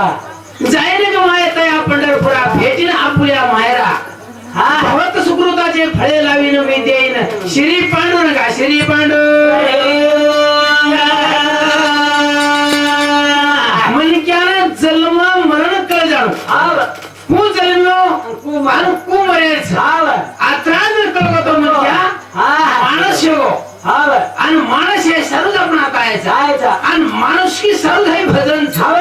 का? जायने का माया तया पंढरपुरा भेटीन आपुल्या मायरा हा भवत सुकृताचे फळे लावीन मी देईन. श्री पांडू नका श्री पांडू मणक्यानं जन्म मरण कळ जाणू कु जन्म्यो कु आणि कु मरेच. हाव. आता जर कळतो मणक्या हा. माणस हो हाव. आणि माणस हे सर्वच आपण आता जायचा. आणि की सर्व हे भजन हाव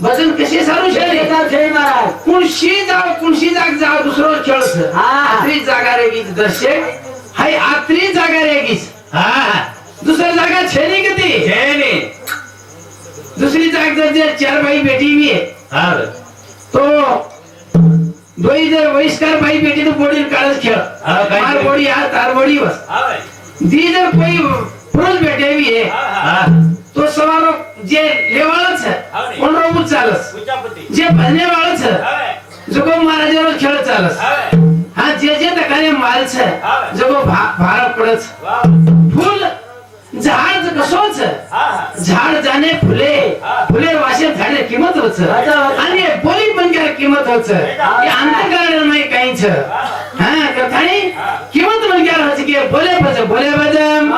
भजन कसे सारू जय महाराज. कुणशी जाव कुणशी जाग जाव दुसरं खेळच हा. आत्री जागा रे गीत दर्शक. हाय आत्री जागा रे गीस दुसरी जागा छेनी किती दुसरी जाग जर जे चार बाई बेटी भी आहे तो दोई जर वहिष्कार बाई बेटी तो बोडी काळच खेळ. हा, खेळ? बोडी हा तार बोडी बस दी जर कोई पुरुष बेटे भी तो सवारो जे लेवाळच हा, रोबूत चालस. जे भजने वाळच. आहे जो को महाराजावर खेळ चालस. हा जे जे ठिकाणी मालच हा. आहे जो को भा- भारा पडच फुल झाड कसोच. झाड जाणे फुले. फुले वाशे झाडे किंमत होच. आणि बोली पण काय किंमत होच. हे अंतकारण नाही काहीच. हा कथाणी किंमत म्हणजे काय होच की बोले बज बोले बजम.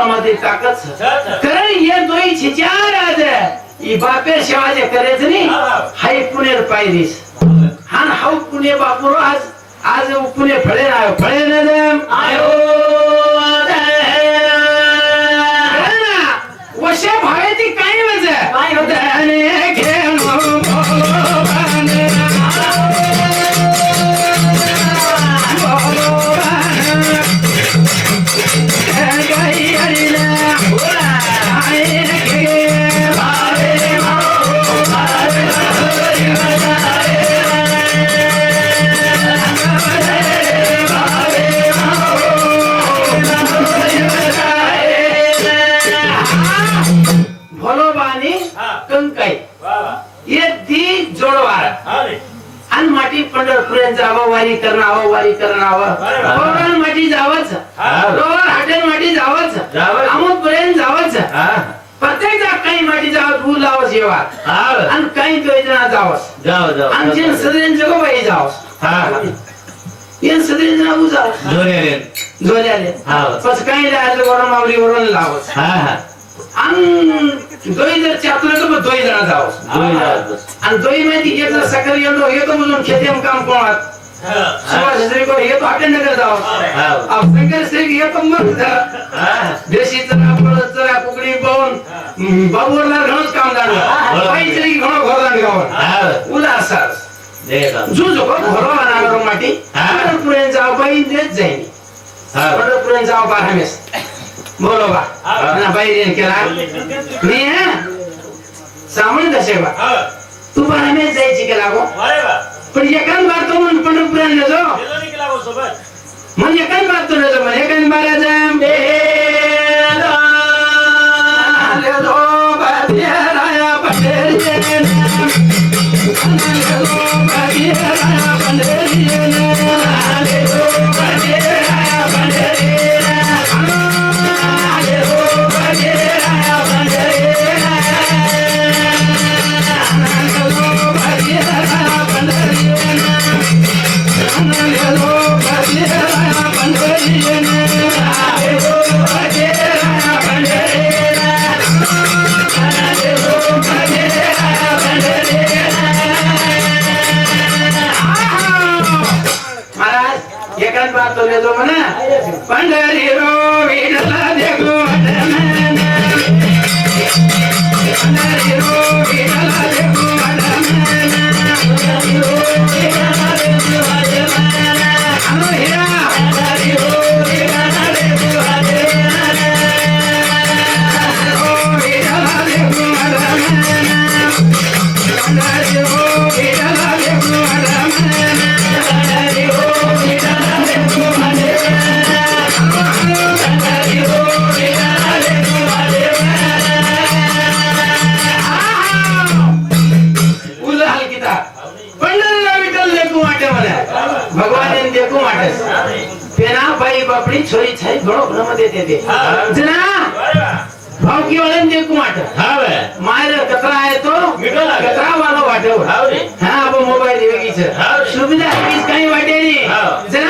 याडी बाबर सेवा मध्ये ताकद कारण ये दोई छिचार आज ई बापेर सेवा जे करायचं नाही. हाय पुणे पायरीस हान हाऊ पुणे बापुरो आज आज पुणे फळे ना फळे ना देम आयो वशे भावे ती काय वज आणि माटी पंढरपुरात जावं वारी करणं आवा वारी करणं आवा माटी जावंच. रोवर हाटेल माटी जावंच. अमुक पर्यंत जावंच. प्रत्येक जाग काही माटी जावं तू लावस येवा आणि काही तो जण जावस जाओ जाओ आमचे बाई जावस येन हा. पस काही लायचं वरून मावली वरून लावस आणि दोई जर चातुर तो दोई जना जाओ दोई जाओ आणि दोई माहिती एक जर सकाळी येतो येतो म्हणून खेतेम काम कोणात? सुभाष श्री को ये तो अटेंड कर जाओ देशी चरा पडत चरा कुकडी पाहून बाबूला घणच काम जाणलं पायी श्री घणो घोर जाण गावन उला जो जो घोरो आणणार माटी. पंढरपुऱ्यांचा अपाई देत जाईन. पंढरपुऱ्यांचा अपार हमेश बोलो बा ना भाई रे केला मी सामान दशे बा तू पण आम्ही जायची केला गो पण एकान बार तो म्हणून पंढरपूर आणलं जो मग एकान बार तो नेलो मग एकान महाराज Yeah. చదువు మన పండరిలో వీడలా దిగు పండరిలో Oh. Then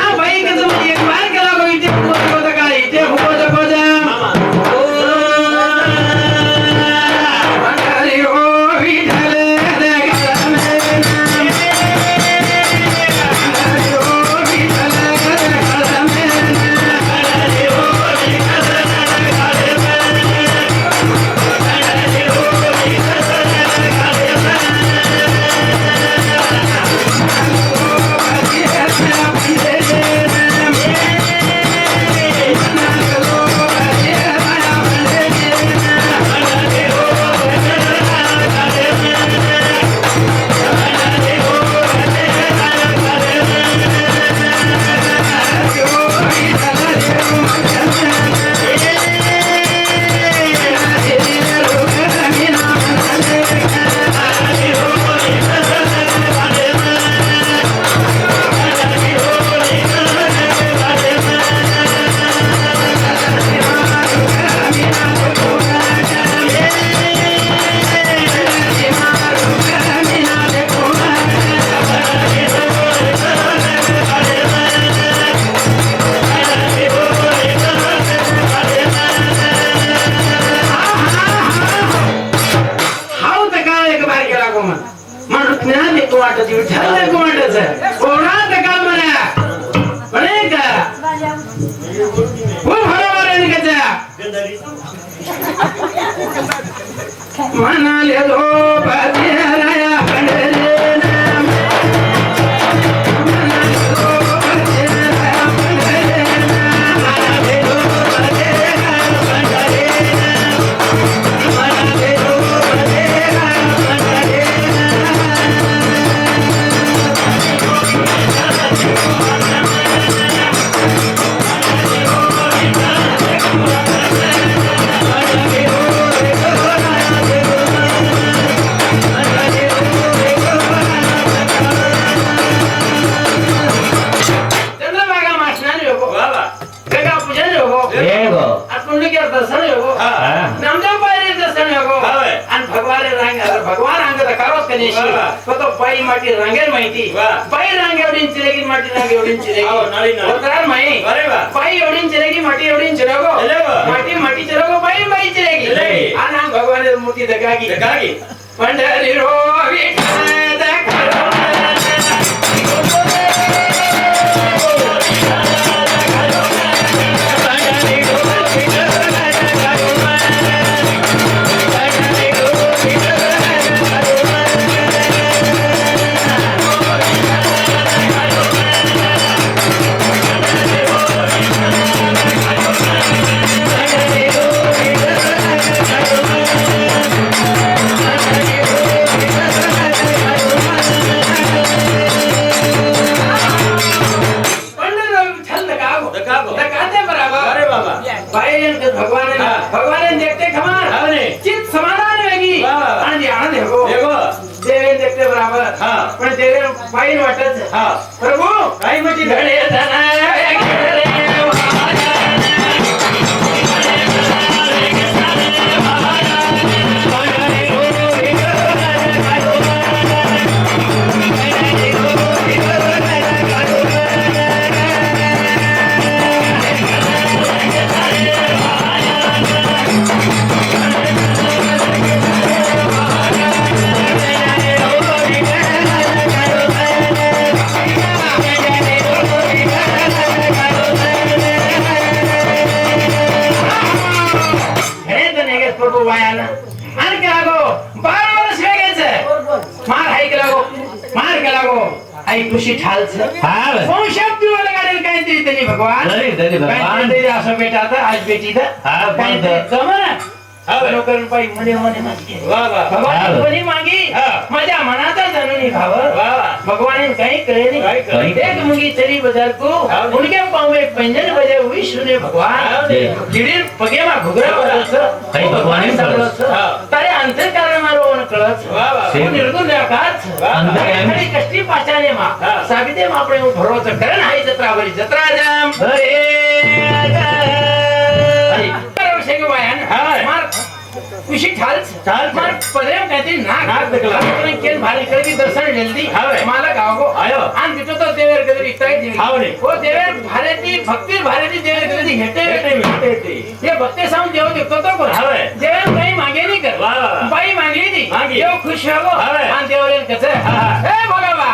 बाई मुले मुले म्हणते भगवान माझ्या मनाचा जननी भाव भगवान काही कळे देख मुगी तरी बदल को उनके पाऊ एक पंजन बजे हुई सुने भगवान जिडीर पगे मा घुगरा बदलस काही भगवान सांगलस तारे अंतर कारण मारो ओन कळस तू निर्गुण राखाच अंधकारी कष्टी पाचाने मा. साबिते मा आपण भरोसा करण हाय जत्रा भरी जत्रा जाम हरे. ಖುಷಿ ಚಾಲ್ಸ್ ಚಾಲ್ಸ್ ಮಾಡ್ ಪದೇ ಕತೆ ನಾ ಬೇಕಲ್ಲ ಕೇನ್ ಭಾರಿ ಕಡೆ ದರ್ಶನ ಜಲ್ದಿ ಮಾಲ ಗಾವಗೋ ಅಯ್ಯೋ ಆನ್ ಬಿಟ್ಟು ತೋ ದೇವರ ಕಡೆ ಇತ್ತಾ ಇದ್ದೀವಿ ಹೌದು ಓ ದೇವರ ಭಾರತಿ ಭಕ್ತಿ ಭಾರತಿ ದೇವರ ಕಡೆ ಹೆಟ್ಟೆ ಹೆಟ್ಟೆ ये भक्ति साहब देव देखतो तो को हवे देव काही मांगे नाही कर बाई मागे नाही. मागे. देव खुश हो हवे आन देवरेल कसे? हे भगवा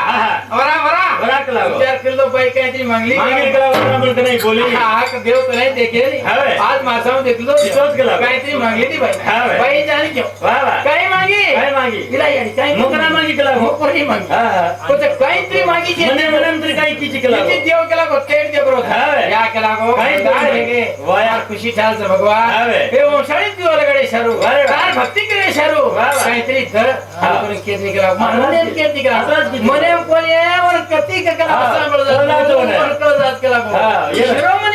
वरा वरा. वरा कला विचार कर लो बाई काय ती मागली. मागे वरा म्हणत नाही? बोली. हा देव तर नाही देखेल. आज माझा देखलो काय ती मागली ती बाई काही जाणी घेऊ. काही मागी. काय मागी. तिला यानी काही मोकरा मागी केला मोकरी मागी. हा काहीतरी मागी मने मनंतर काही किची केला किती देव केला गो केड देव बरोबर हा या केला गो. काही दाळ गे वया खुशी ठाल भगवान. हे ओशाळी दिवला गडे शारू. कार भक्ती केले शारू. काहीतरी धर आपण केड निकला मने केड निकला मने कोणी वर कती केला बसा बरोबर केला गो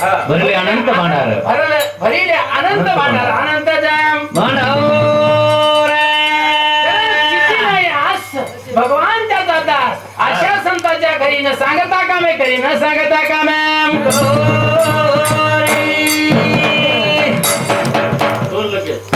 भरले अनंत भांडार भरल भरिले अनंत भांडार अनंत जाम भांडार किती नाही आस भगवान त्याचा दास अशा संताच्या घरी न सांगता कामे करी न सांगता कामे दोन लगेच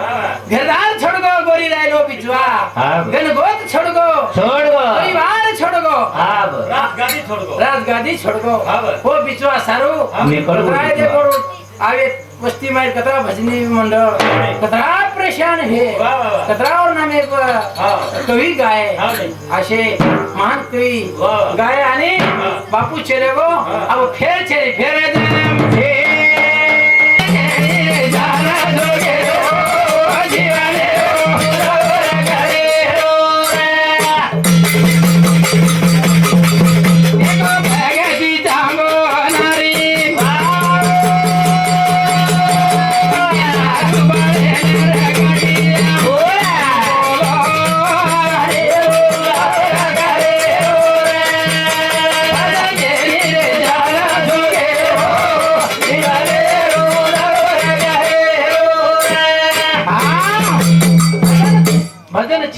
पिचवा हा. घरदार छोड़ गो गोरी रायलो पिचवा हा. गणगोत छोड़ गो छोड गो परिवार छोड़ गो हा बर राजगादी छोड़ गो राजगादी छोड़ गो हा, बर. हो पिचवा सारू मी करू काय ते पिचवा. करू आवे वस्ती मार कतरा भजनी मंडळ कतरा परेशान हे वा, वा, वा. कतरा और नाम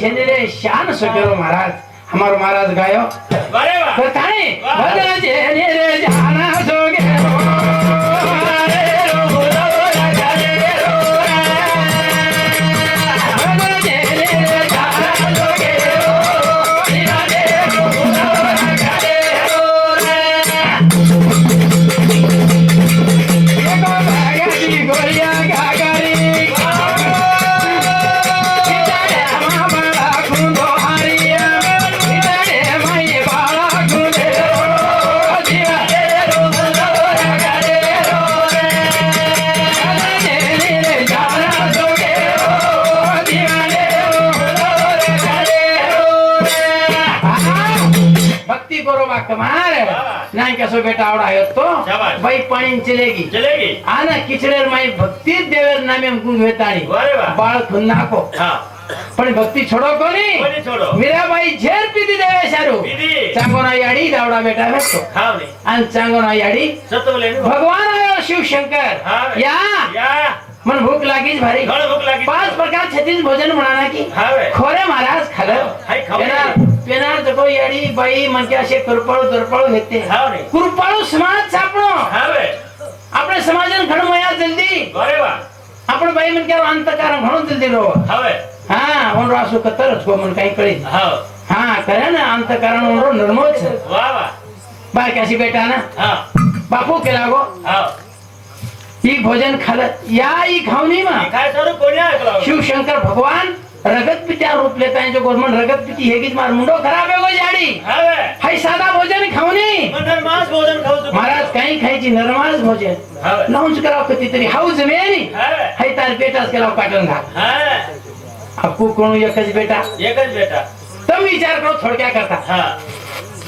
एक हा. कवी गाय हा, नाही. असे महान कवी वा. गाय आणि हा. बापू करो बा कमार नाही कसो बेटा आवडा आहे तो. बाई पाणी चलेगी। चलेगी। आना किचडेर माई भक्ती देवेर नामे गुण वेताणी अरे वाह। बाळ खुन्नाको हाँ। पण भक्ती छोडो कोणी मीराबाई झेर पिती देवे शारू। दीदी चांगोना याडी दावडा बेटा भेटतो। हाँ आणि चांगोना याडी सत्वले भगवान आयो शिवशंकर। हा. या। या। मन भूक लागीच भारी। भूक लागी पाच प्रकार छत्तीस भोजन म्हणा की हा. खोरे महाराज खालं। कुरपाळ दुर्पळ हाव रे. कुरपाळो समाजो हवे आपणे समाज न खणो मया जल्दी. वा. आपणो बाई मन क्या वा अंत रो. हावे हासु कत्तर गो मन काई करी हाव. हा करे ना अंत कारण रो निर्मोद वा वा. बेटा ने? बापू केला गो. हाव. भोजन खाल. या ई घावनी मा. काय शिव शंकर भगवान रगत पिती रूप लेता है जो गवर्नमेंट रगत पिती है किस मार? मुंडो खराब है कोई जाड़ी हाई सादा भोजन खाऊनी नरमास भोजन खाऊ महाराज कहीं खाई जी नरमास भोजन? लाऊंज कराव कधी तेरी हाउस में नी? हाय तार बेटास केलाव काटन घा आपको कोण एकच बेटा? एकच बेटा। तम विचार करो थोडक्या करता?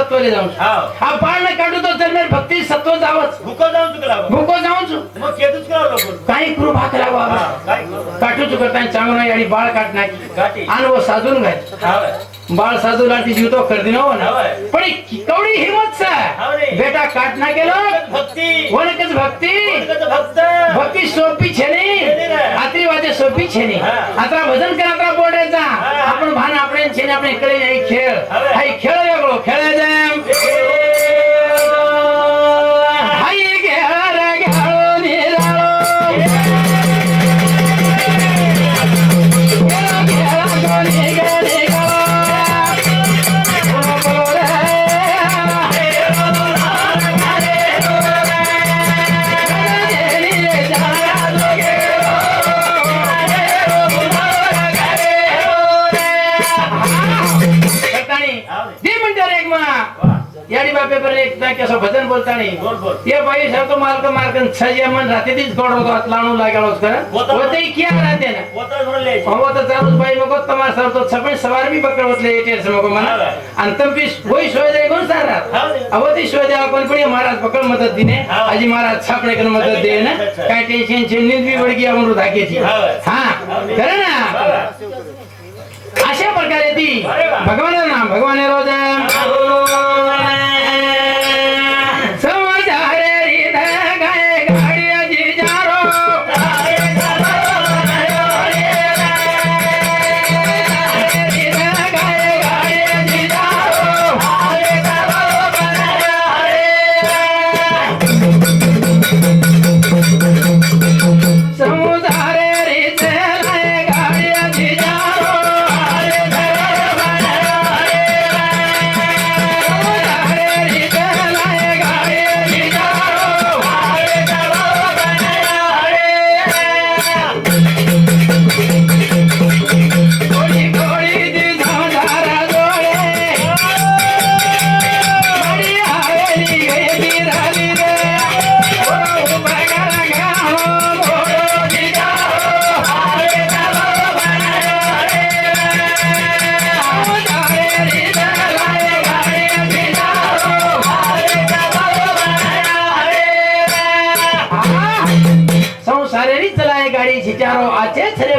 काट. नितार सत्वले जाऊन हा हा बाळने काढू तो तर भक्ती सत्व जावच भुको जाऊन चुकला बा. भूको जाऊच मग केतूच करावं लोक काही करू भाकरा हा बाबा काय करू? काटूच करता चांगला आणि बाळ काट नाही काटी आणि वो साजून घाल हा वे. बाळ साजू लाटी जीव तो कर दिनो ना होय. पण बेटा काटना गेलो? भक्ती. कोणकच भक्ती? भक्त. भक्ती सोपी छेने. रात्री वाजे सोपी छेने. आता भजन कर आता बोर्डायचा आपण भान आपल्या छेने आपण इकडे खेळ. हा खेळ वेगळो खेळायचा राहते तीच गोड होतो कर होतं. किया राहते ना. हो चालूच बाई तुम्हाला सवार पकड. आणि तंपी होई कोण सारा. अहो ती पण महाराज पकड मदत दिने. आजी महाराज छापणे कर मदत दे ना. काय टेन्शन नींद बडकी धाकेची हा. खरं ना. अशा प्रकारे ती. भगवान नाम भगवान रोज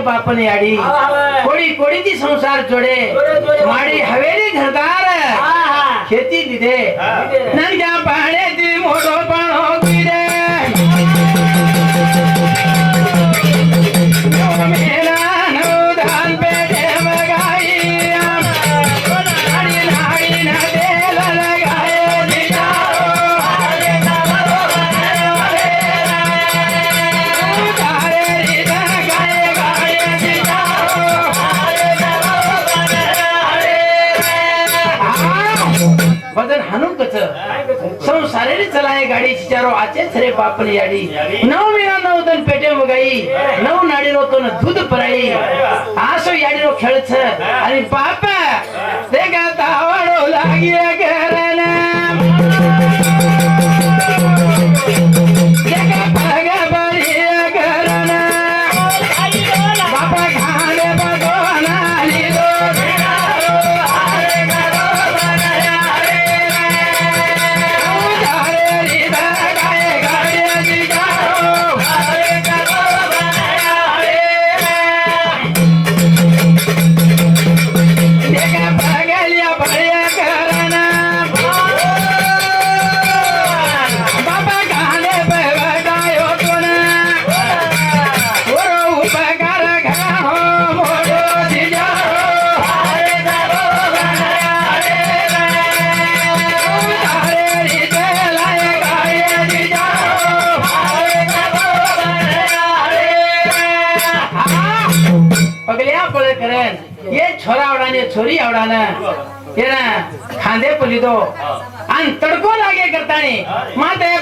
बापन याडी कोडी कोडी ती संसार जोडे माडी हवेली घरदार खेती दिदे नंद्या पाणे संसारेली चलाय गाडी चारो आचे छरे बापन याडी. नौ मिळा नौ दन पेटे मगाई नौ नाडी रो न दूध पराई. आसो याडी रो खेळछ आणि अरे ते देखा आवडो लागिए घरना छोरा आवडाने? छोरी आवडाना ये ना खांदे पलिदो. आणि तडको लागे करतानी. माते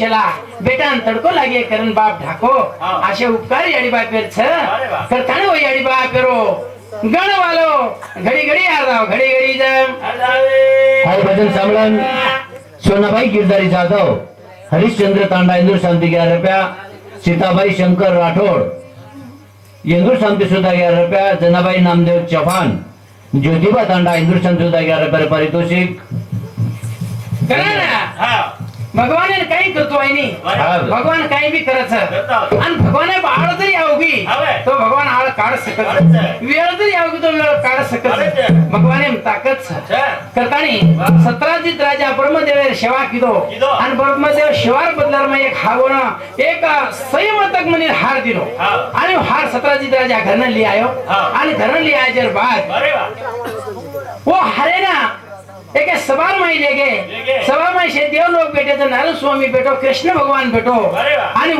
शेला बेटा तडको लागे करण बाप ढाको. असे उपकार याडी बापेर छ। अरे वा. करताना हो याडी बापेरो गण वालो घडी घडी आरदाव घडी घडी भजन सामळन। सोनाबाई गिरधारी जाधव हरिश्चंद्र तांडा इंदूर शांती ग्यारह रुपया सीताबाई शंकर राठोड इंदूर शांती सुद्धा ग्यारह रुपया जनाबाई नामदेव चव्हाण ज्योतिबा तांडा इंदूर शांती सुद्धा ग्यारह रुपये पारितोषिक। करा ना भगवान काही करतो आहे नी. भगवान काही बी करत. आणि भगवान बाळ जरी यावगी हवे. तो भगवान आळ काढ सकत. वेळ जरी यावगी तो वेळ काढ सकत. भगवान ताकद करतानी सतराजित राजा ब्रह्मदेव सेवा किदो. आणि ब्रह्मदेव शिवार बदलार मग एक हागोन एक संयमतक म्हणे हार दिलो. आणि हार सतराजित राजा घरनं लिहायो. आणि घरनं लिहायच्या बाद वो हरे ना एक सवार माई ले ले गे गे. सवार माई से देव लोग बेटे तो नारायण स्वामी बेटो कृष्ण भगवान बेटो अरे वाह. आणि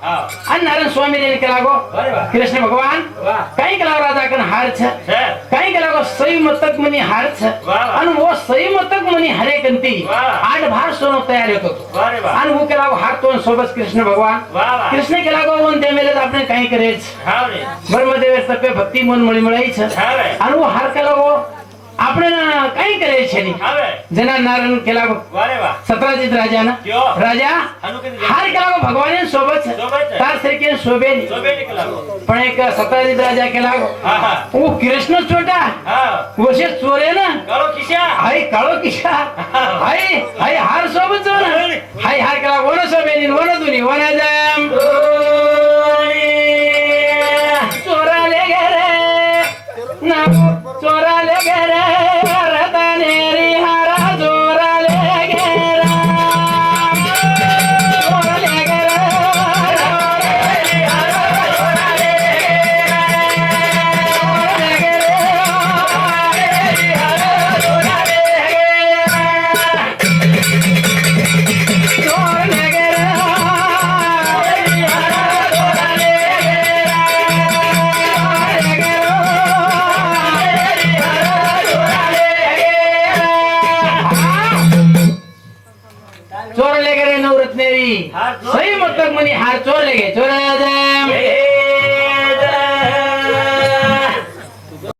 નારાયણ સ્વામી ને કલાકો કૃષ્ણ ભગવાન? કઈ કલાકો તાકન હાર છે? કઈ કલાકો સહી મતક મની હાર છે? અને વો સહી મતક મની હરે કંતી આઠ ભાર સોનો તૈયાર હતો અને હું કલાકો હાર તો સોબસ કૃષ્ણ ભગવાન? કૃષ્ણ કલાકો વન તે મેલે આપણે કઈ કરે છે બ્રહ્મદેવ તપે ભક્તિ મન મળી મળે છે. અને હું હાર કલાકો આપણે કઈ કરે છે જેના નારણ કેલાગો સતરાજીત રાજા ના રાજા હાર કેલાગો ભગવાન સોબત છે તાર સરકે શોભે પણ એક સતરાજીત રાજા કેલાગો હું કૃષ્ણ છોટા વર્ષે ચોરે ને કાળો કિશા હાય કાળો કિશા હાય હાય હાર સોબત છો ને